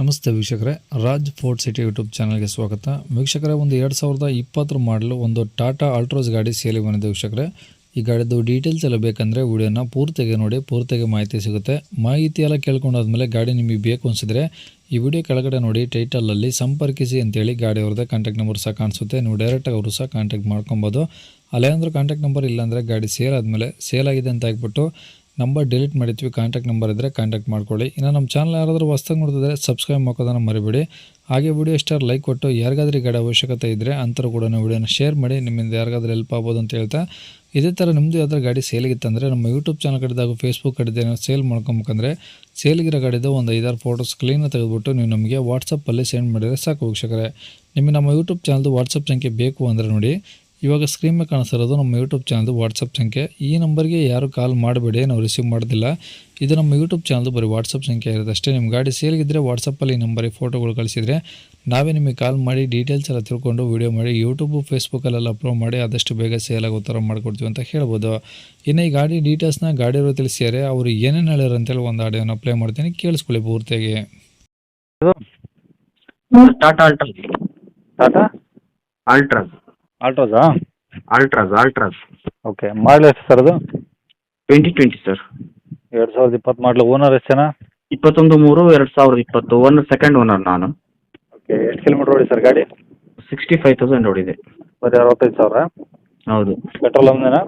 ನಮಸ್ತೆ ವೀಕ್ಷಕರೇ, Raj fort city YouTube ಚಾನಲ್ಗೆ ಸ್ವಾಗತ. ವೀಕ್ಷಕರೇ, ಒಂದು ಎರಡು ಸಾವಿರದ ಇಪ್ಪತ್ತರ ಮಾಡಲು ಒಂದು ಟಾಟಾ ಆಲ್ಟ್ರೋಸ್ ಗಾಡಿ ಸೇಲಿಗೆ ಬಂದಿದೆ ವೀಕ್ಷಕರೇ. ಈ ಗಾಡಿದು ಡೀಟೇಲ್ಸ್ ಎಲ್ಲ ಬೇಕಂದರೆ ವಿಡಿಯೋನ ಪೂರ್ತಿಗೆ ನೋಡಿ, ಪೂರ್ತಿಗೆ ಮಾಹಿತಿ ಸಿಗುತ್ತೆ. ಮಾಹಿತಿ ಎಲ್ಲ ಕೇಳ್ಕೊಂಡಾದ್ಮೇಲೆ ಗಾಡಿ ನಿಮಗೆ ಬೇಕು ಅನಿಸಿದ್ರೆ ಈ ವಿಡಿಯೋ ಕೆಳಗಡೆ ನೋಡಿ ಟೈಟಲಲ್ಲಿ ಸಂಪರ್ಕಿಸಿ ಅಂತೇಳಿ ಗಾಡಿ ಅವ್ರದ್ದೇ ಕಾಂಟ್ಯಾಕ್ಟ್ ನಂಬರ್ ಸಹ ಕಾಣಿಸುತ್ತೆ. ನೀವು ಡೈರೆಕ್ಟಾಗಿ ಅವರು ಸಹ ಕಾಂಟ್ಯಾಕ್ಟ್ ಮಾಡ್ಕೊಬೋದು. ಅಲ್ಲೇನಾದರೂ ಕಾಂಟ್ಯಾಕ್ಟ್ ನಂಬರ್ ಇಲ್ಲಾಂದರೆ ಗಾಡಿ ಸೇಲ್ ಆದಮೇಲೆ ಸೇಲ್ ಆಗಿದೆ ಅಂತ ಆಗ್ಬಿಟ್ಟು ನಂಬರ್ ಡಿಲೀಟ್ ಮಾಡಿದ್ವಿ ಕಾಂಟ್ಯಾಕ್ಟ್ ನಂಬರ್ ಇದ್ದರೆ ಕಾಂಟ್ಯಾಕ್ಟ್ ಮಾಡ್ಕೊಳ್ಳಿ. ಇನ್ನು ನಮ್ಮ ಚಾನಲ್ ಯಾರಾದರೂ ಹೊಸ್ದಾಗಿ ನೋಡ್ತಿದ್ರೆ ಸಬ್ಸ್ಕ್ರೈಬ್ ಮಾಡೋದನ್ನು ಮರಿಬೇಡಿ. ಹಾಗೆ ವಿಡಿಯೋ ಸ್ಟಾರ್ ಲೈಕ್ ಕೊಟ್ಟು, ಯಾರಿಗಾದ್ರೂ ಗಡ ಅವಶ್ಯಕತೆ ಇದ್ದರೆ ಅಂತರೂ ಕೂಡ ವಿಡಿಯೋನ ಶೇರ್ ಮಾಡಿ, ನಿಮ್ಮಿಂದ ಯಾರಿಗಾದ್ರೂ ಹೆಲ್ಪ್ ಆಗ್ಬೋದು ಅಂತ ಹೇಳ್ತಾ. ಇದೇ ಥರ ನಿಮ್ಮದು ಯಾವ್ದಾದ್ರು ಗಾಡಿ ಸೇಲಿಗಿತ್ತಂದರೆ ನಮ್ಮ ಯೂಟ್ಯೂಬ್ ಚಾನಲ್ ಕಡೆದು ಹಾಗೂ ಫೇಸ್ಬುಕ್ ಕಡೆದು ನಾವು ಸೇಲ್ ಮಾಡ್ಕೊಬೇಕಂದ್ರೆ ಸೇಲ್ಗಿರೋ ಗಾಡಿದು ಒಂದು ಐದಾರು ಫೋಟೋಸ್ ಕ್ಲೀನಾಗಿ ತೆಗೆದುಬಿಟ್ಟು ನೀವು ನಮಗೆ ವಾಟ್ಸಪ್ಪಲ್ಲಿ ಸೆಂಡ್ ಮಾಡಿದರೆ ಸಾಕು ವೀಕ್ಷಕರೇ. ನಿಮಗೆ ನಮ್ಮ ಯೂಟ್ಯೂಬ್ ಚಾನಲ್ದು ವಾಟ್ಸಪ್ ಸಂಖ್ಯೆ ಬೇಕು ಅಂದರೆ ನೋಡಿ ಇವಾಗ ಸ್ಕ್ರೀನ್ ಮೇಲೆ ಕಾಣಿಸ್ತಿರೋದು ನಮ್ಮ ಯೂಟ್ಯೂಬ್ ಚಾನಲ್ದು ವಾಟ್ಸಪ್ ಸಂಖ್ಯೆ. ಈ ನಂಬರ್ಗೆ ಯಾರು ಕಾಲ್ ಮಾಡಬೇಡಿ ನಾವು ರಿಸೀವ್ ಮಾಡೋದಿಲ್ಲ. ಇದು ನಮ್ಮ ಯೂಟ್ಯೂಬ್ ಚಾನಲ್ದು ಬರೀ ವಾಟ್ಸಪ್ ಸಂಖ್ಯೆ ಇರುತ್ತೆ. ಅಷ್ಟೇ ನಿಮ್ಮ ಗಾಡಿ ಸೇಲ್ಗಿದ್ದರೆ ವಾಟ್ಸಪ್ಪಲ್ಲಿ ಈ ನಂಬರಿಗೆ ಫೋಟೋಗಳು ಕಳಿಸಿದರೆ ನಾವೇ ನಿಮಗೆ ಕಾಲ್ ಮಾಡಿ ಡೀಟೇಲ್ಸ್ ಎಲ್ಲ ತಿಳ್ಕೊಂಡು ವೀಡಿಯೋ ಮಾಡಿ ಯೂಟ್ಯೂಬು ಫೇಸ್ಬುಕ್ಕಲ್ಲೆಲ್ಲ ಅಪ್ಲೋಡ್ ಮಾಡಿ ಆದಷ್ಟು ಬೇಗ ಸೇಲ್ ಆಗೋ ಥರ ಮಾಡ್ಕೊಡ್ತೀವಿ ಅಂತ ಹೇಳ್ಬೋದು. ಇನ್ನು ಈ ಗಾಡಿ ಡೀಟೇಲ್ಸ್ನ ಗಾಡಿಯವರು ತಿಳಿಸಿದರೆ ಅವರು ಏನೇನು ಹೇಳ್ಯಾರ ಅಂತೇಳಿ ಒಂದು ಆಡಿಯೋನ ಪ್ಲೇ ಮಾಡ್ತೀನಿ. ಕೇಳಿಸ್ಕೊಳ್ಳಿ ಪೂರ್ತಿಯಾಗಿ. ಟಾಟಾ ಆಲ್ಟ್ರಾ ಟಾಟಾ? ಅಲ್ಟ್ರಾಸ್ ಆಲ್ಟ್ರೋಸಾ ಅಲ್ಟ್ರಾಸ್ ಅಲ್ಟ್ರಾಸ್ ಓಕೆ ಮಾಡಲ್ ಎಷ್ಟು ಸರ್ ಅದು? ಟ್ವೆಂಟಿ ಟ್ವೆಂಟಿ ಸರ್ ಎರಡು ಸಾವಿರದ ಇಪ್ಪತ್ತು ಮಾಡಲು ಓನರ್ ಎಷ್ಟು ಜನ? ಇಪ್ಪತ್ತೊಂದು ಮೂರು ಎರಡು ಸಾವಿರದ ಇಪ್ಪತ್ತು. ಒನ್ ಸೆಕೆಂಡ್ ಓನರ್ ನಾನು. ಓಕೆ ಎಷ್ಟು ಕಿಲೋಮೀಟ್ರ್ ಓಡಿ ಸರ್ ಗಾಡಿ? ಸಿಕ್ಸ್ಟಿ ಫೈವ್ ತೌಸಂಡ್ ಓಡಿದೆ. ಬರೀ ಅರವತ್ತೈದು ಸಾವಿರ? ಹೌದು. ಪೆಟ್ರೋಲ್ ಒಂದೇನಾ?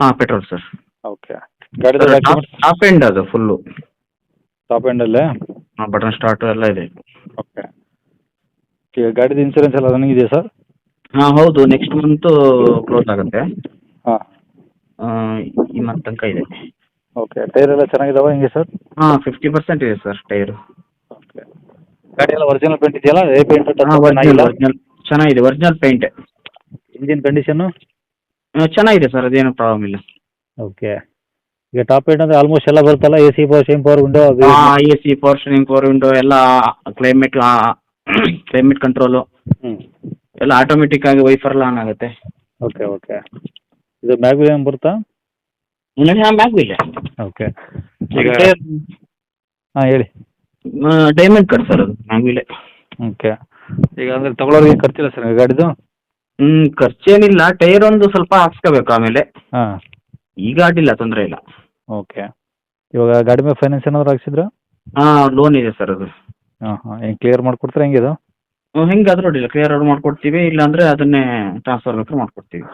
ಹಾಂ ಪೆಟ್ರೋಲ್ ಸರ್ ಓಕೆ ಗಾಡಿದು ಡಾಕ್ಯುಮೆಂಟ್ಸ್ ಟಾಪ್ ಎಂಡ್ ಅದು ಫುಲ್ಲು ಟಾಪ್ ಎಂಡಲ್ಲೇ ಹಾಂ ಬಟನ್ ಸ್ಟಾರ್ಟು ಎಲ್ಲ ಇದೆ. ಓಕೆ ಈಗ ಗಾಡಿದು ಇನ್ಸೂರೆನ್ಸ್ ಎಲ್ಲ ರನ್ನಿಂಗ್ ಇದೆಯಾ ಸರ್ ಹಾಂ ಹೌದು. ನೆಕ್ಸ್ಟ್ ಮಂತು ಕ್ಲೋಸ್ ಆಗುತ್ತೆ. ಹಾಂ. ಈ ಮಂತ್ ತನಕ ಇದೆ. ಓಕೆ ಟೈರ್ ಎಲ್ಲ ಚೆನ್ನಾಗಿದಾವ ಹೆಂಗೆ ಸರ್? ಹಾಂ ಫಿಫ್ಟಿ ಪರ್ಸೆಂಟ್ ಇದೆ ಸರ್ ಟೈರ್ ಓಕೆ ಗಾಡಿ ಎಲ್ಲ ಒರಿಜಿನಲ್ ಪೇಂಟ್ ಇದೆಯಲ್ಲ? ಏ ಪೇಂಟ್ ಒರಿಜಿನಲ್ ಒರಿಜಿನಲ್ ಚೆನ್ನಾಗಿದೆ ಒರಿಜಿನಲ್ ಪೇಂಟ್ ಇಂಜಿನ್ ಕಂಡೀಷನ್ನು ಚೆನ್ನಾಗಿದೆ ಸರ್ ಅದೇನು ಪ್ರಾಬ್ಲಮ್ ಇಲ್ಲ. ಓಕೆ ಈಗ ಟಾಪ್ ಏನ್ ಅಂದ್ರೆ ಆಲ್ಮೋಸ್ಟ್ ಎಲ್ಲ ಬರುತ್ತಲ್ಲ? A C power same power window A C power steering power window ಎಲ್ಲ ಕ್ಲೈಮೇಟ್ ಕ್ಲೈಮೇಟ್ ಕಂಟ್ರೋಲು ಎಲ್ಲ ಆಟೋಮೆಟಿಕ್ ಆಗಿ ವೈಫರ್ ಆನ್ ಆಗುತ್ತೆ. ಓಕೆ ಓಕೆ ಇದು ಮ್ಯಾಗ್ ಏನು ಬರುತ್ತಾ? ಬ್ಯಾಗ್ ಇಲ್ಲ ಓಕೆ ಈಗ ಹಾಂ ಹೇಳಿ. ಡೈಮಂಡ್ ಕಟ್ ಸರ್ ಅದು ಮ್ಯಾಗ್ವಿಲೆ ಓಕೆ ಈಗ ಅಂದರೆ ತಗೊಳ್ಳೋರಿಗೆ ಖರ್ಚಿಲ್ಲ ಸರ್ ಗಾಡಿದು? ಹ್ಮ್ ಖರ್ಚೇನಿಲ್ಲ. ಟೈರ್ ಒಂದು ಸ್ವಲ್ಪ ಹಾಕ್ಸ್ಕೋಬೇಕು ಆಮೇಲೆ. ಹಾಂ. ಈಗ ಅಡ್ಡಿಲ್ಲ ತೊಂದರೆ ಇಲ್ಲ. ಓಕೆ ಇವಾಗ ಗಾಡಿ ಮೇಲೆ ಫೈನಾನ್ಸ್ ಏನಾದ್ರು ಹಾಕ್ಸಿದ್ರಾ? ಹಾಂ ಲೋನ್ ಇದೆ ಸರ್ ಅದು. ಹಾಂ ಹಾಂ. ಹೆಂಗೆ ಕ್ಲಿಯರ್ ಮಾಡಿಕೊಡ್ತೀರಾ ಹೆಂಗೆ ಇದು? ಹ್ಮ್, ಹೆಂಗಾದ್ರೂ ಅಡ್ಡಿಲ್ಲ ಕ್ಲಿಯರ್ ಔಟ್ ಮಾಡ್ಕೊಡ್ತೀವಿ ಇಲ್ಲಾಂದ್ರೆ ಅದನ್ನೇ ಟ್ರಾನ್ಸ್ಫರ್ ಬೇಕಾದ್ರೆ ಮಾಡ್ಕೊಡ್ತೀವಿ.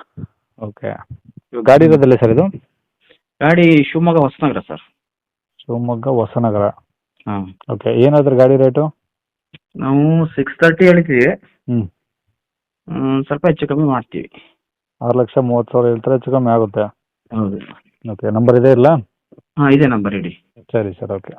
ಓಕೆ ಇವಾಗ ಗಾಡಿ ಇರೋದಲ್ಲ ಸರ್ ಇದು? ಗಾಡಿ ಶಿವಮೊಗ್ಗ ಹೊಸನಗರ ಸರ್. ಶಿವಮೊಗ್ಗ ಹೊಸನಗರ. ಹಾಂ. ಓಕೆ ಏನಾದ್ರೂ ಗಾಡಿ ರೇಟು ನಾವು ಸಿಕ್ಸ್ ತರ್ಟಿ ಹೇಳ್ತೀವಿ ಹ್ಞೂ ಹ್ಮ್, ಸ್ವಲ್ಪ ಹೆಚ್ಚು ಕಮ್ಮಿ ಮಾಡ್ತೀವಿ. ಆರು ಲಕ್ಷ ಮೂವತ್ತು ಸಾವಿರ ಹೇಳ್ತಾರೆ ಹೆಚ್ಚು ಕಮ್ಮಿ ಆಗುತ್ತೆ. ಹೌದು. ಓಕೆ ನಂಬರ್ ಇದೆ ಇಲ್ಲ? ಹಾಂ ಇದೇ ನಂಬರ್ ಇಡಿ. ಸರಿ ಸರ್ ಓಕೆ